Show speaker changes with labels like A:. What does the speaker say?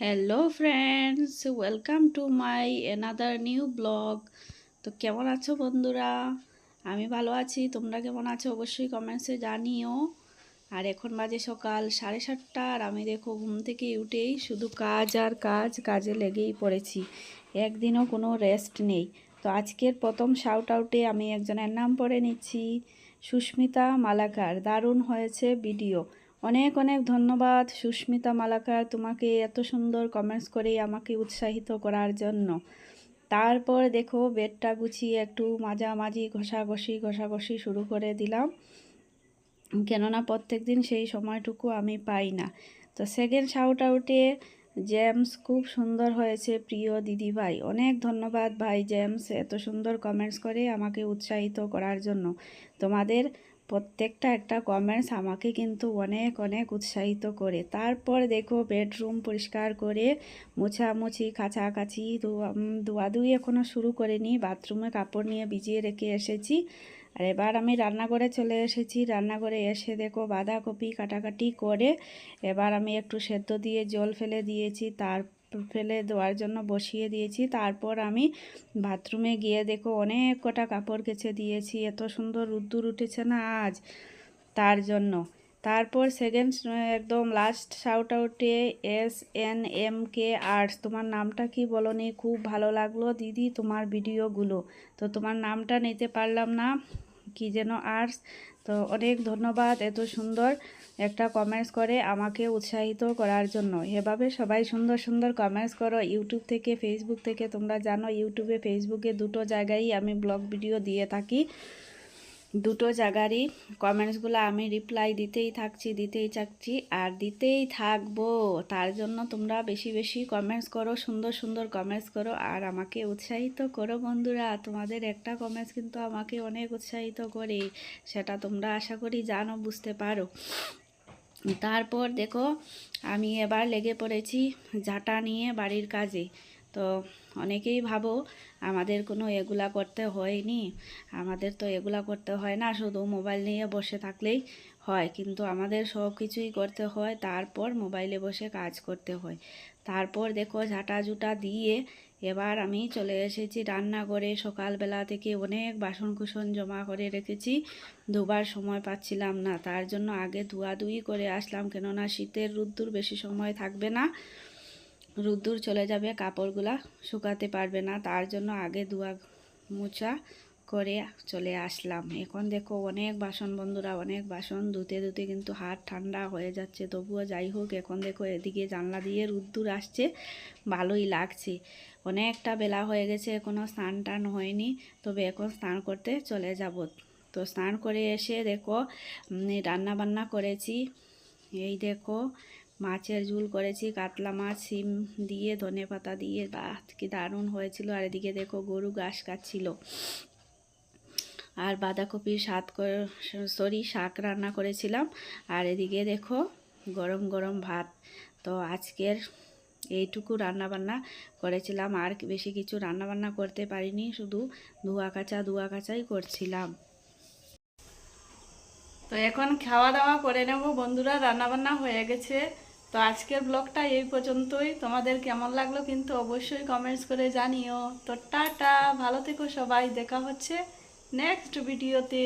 A: Hello friends welcome to my another new blog তো কেমন আছো বন্ধুরা? আমি ভালো আছি। তোমরা কেমন আছো? অবশ্যই কমেন্টসে জানিও। আর এখন বাজে সকাল সাড়ে সাতটা। আর আমি দেখো ঘুম থেকে উঠেই শুধু কাজ আর কাজ, কাজে লেগেই পড়েছি। একদিনও কোনো রেস্ট নেই। তো আজকের প্রথম শাউট আউটে আমি একজনের নাম পড়ে নিচ্ছি। সুস্মিতা মালাকার। দারুণ হয়েছে ভিডিও অনেক অনেক ধন্যবাদ সুস্মিতা মালাকার তোমাকে এত সুন্দর কমেন্টস করে আমাকে উৎসাহিত করার জন্য। তারপর দেখো বেডটা গুছিয়ে একটু মাঝামাঝি ঘষাঘষি ঘষাঘষি শুরু করে দিলাম। কেননা প্রত্যেক দিন সেই সময়টুকু আমি পাই না। তো সেকেন্ড শাউট আউটে জেমস খুব সুন্দর হয়েছে প্রিয় দিদি ভাই অনেক ধন্যবাদ ভাই জেমস এত সুন্দর কমেন্টস করে আমাকে উৎসাহিত করার জন্য। তোমাদের প্রত্যেকটা একটা কমেন্টস আমাকে কিন্তু অনেক অনেক উৎসাহিত করে। তারপর দেখো বেডরুম পরিষ্কার করে মুছামুছি, কাছাকাছি ধোয়াধুয়ি এখনও শুরু করিনি। বাথরুমে কাপড় নিয়ে ভিজিয়ে রেখে এসেছি। আর এবার আমি রান্নাঘরে চলে এসেছি। রান্নাঘরে এসে দেখো বাঁধাকপি কাটাকাটি করে এবার আমি একটু সেদ্ধ দিয়ে জল ফেলে দিয়েছি। তার ফেলে দেওয়ার জন্য বসিয়ে দিয়েছি। তারপর আমি বাথরুমে গিয়ে দেখো অনেক কটা কাপড় কেচে দিয়েছি। এত সুন্দর রুদ্দুর উঠেছে না আজ তার জন্য। তারপর সেকেন্ড একদম লাস্ট শাউট আউটে S N M K arts তোমার নামটা কি বলনি খুব ভালো লাগল। দিদি, তোমার ভিডিওগুলো তো তোমার নামটা নিতে পারলাম না। কি যেন আর্টস তো অনেক ধন্যবাদ এত সুন্দর একটা কমেন্টস করে আমাকে উৎসাহিত করার জন্য। এভাবে সবাই সুন্দর সুন্দর কমেন্টস করো। ইউটিউব থেকে ফেসবুক থেকে, তোমরা জানো ইউটিউবে ফেসবুকে দুটো জায়গায় আমি ব্লগ ভিডিও দিয়ে থাকি। দুটো জায়গারই কমেন্টসগুলো আমি রিপ্লাই দিতেই থাকছি দিতেই থাকছি আর দিতেই থাকব। তার জন্য তোমরা বেশি বেশি কমেন্টস করো, সুন্দর সুন্দর কমেন্টস করো আর আমাকে উৎসাহিত করো বন্ধুরা। তোমাদের একটা কমেন্টস কিন্তু আমাকে অনেক উৎসাহিত করে, সেটা তোমরা আশা করি জানো, বুঝতে পারো। তারপর দেখো, আমি এবার লেগে পড়েছি ঝাঁটা নিয়ে বাড়ির কাজে। তো অনেকেই ভাবো, আমাদের কোনো এগুলা করতে হয়নি। আমাদের তো এগুলা করতে হয় না, শুধু মোবাইল নিয়ে বসে থাকলেই হয়। কিন্তু আমাদের সব কিছুই করতে হয়, তারপর মোবাইলে বসে কাজ করতে হয়। তারপর দেখো ঝাঁটা জুটা দিয়ে এবার আমি চলে এসেছি রান্নাঘরে। সকালবেলা থেকে অনেক বাসন কুসন জমা করে রেখেছি, ধোবার সময় পাচ্ছিলাম না। তার জন্য আগে ধোয়াধুয়ি করে আসলাম, কেননা শীতের রুদ্দুর বেশি সময় থাকবে না। রুদ্দুর চলে যাবে, কাপড়গুলা শুকাতে পারবে না, তার জন্য আগে দুয়া মোছা করে চলে আসলাম। এখন দেখো অনেক বাসন বন্ধুরা, অনেক বাসন ধুতে ধুতে কিন্তু হাত ঠান্ডা হয়ে যাচ্ছে। তবুও যাই হোক, এখন দেখো এদিকে জানলা দিয়ে রুদ্দুর আসছে, ভালোই লাগছে। অনেকটা বেলা হয়ে গেছে এখনও স্নান টান হয়নি, তবে এখন স্নান করতে চলে যাব। তো স্নান করে এসে দেখো রান্না বান্না করেছি। এই দেখো মাছের ঝুল করেছি, কাতলা মাছ সিম দিয়ে, ধনে পাতা দিয়ে বা কি দারুণ হয়েছিল। আর এদিকে দেখো গরু ঘাস কাটছিল আর বাঁধাকপির স্বাদ সরি, শাক রান্না করেছিলাম। আর এদিকে দেখো গরম গরম ভাত। তো আজকের এইটুকু রান্নাবান্না করেছিলাম। আর বেশি কিছু রান্নাবান্না করতে পারিনি, শুধু ধোয়া কাচা, ধোয়া কাচাই করছিলাম। তো এখন খাওয়া দাওয়া করে নেব। বন্ধুরা, রান্নাবান্না হয়ে গেছে। তো আজকের ব্লগটা এই পর্যন্তই। তোমাদের কেমন লাগল কিন্তু অবশ্যই কমেন্টস করে জানিও। তো টাটা, ভালো থেকো সবাই, দেখা হচ্ছে নেক্সট ভিডিওতে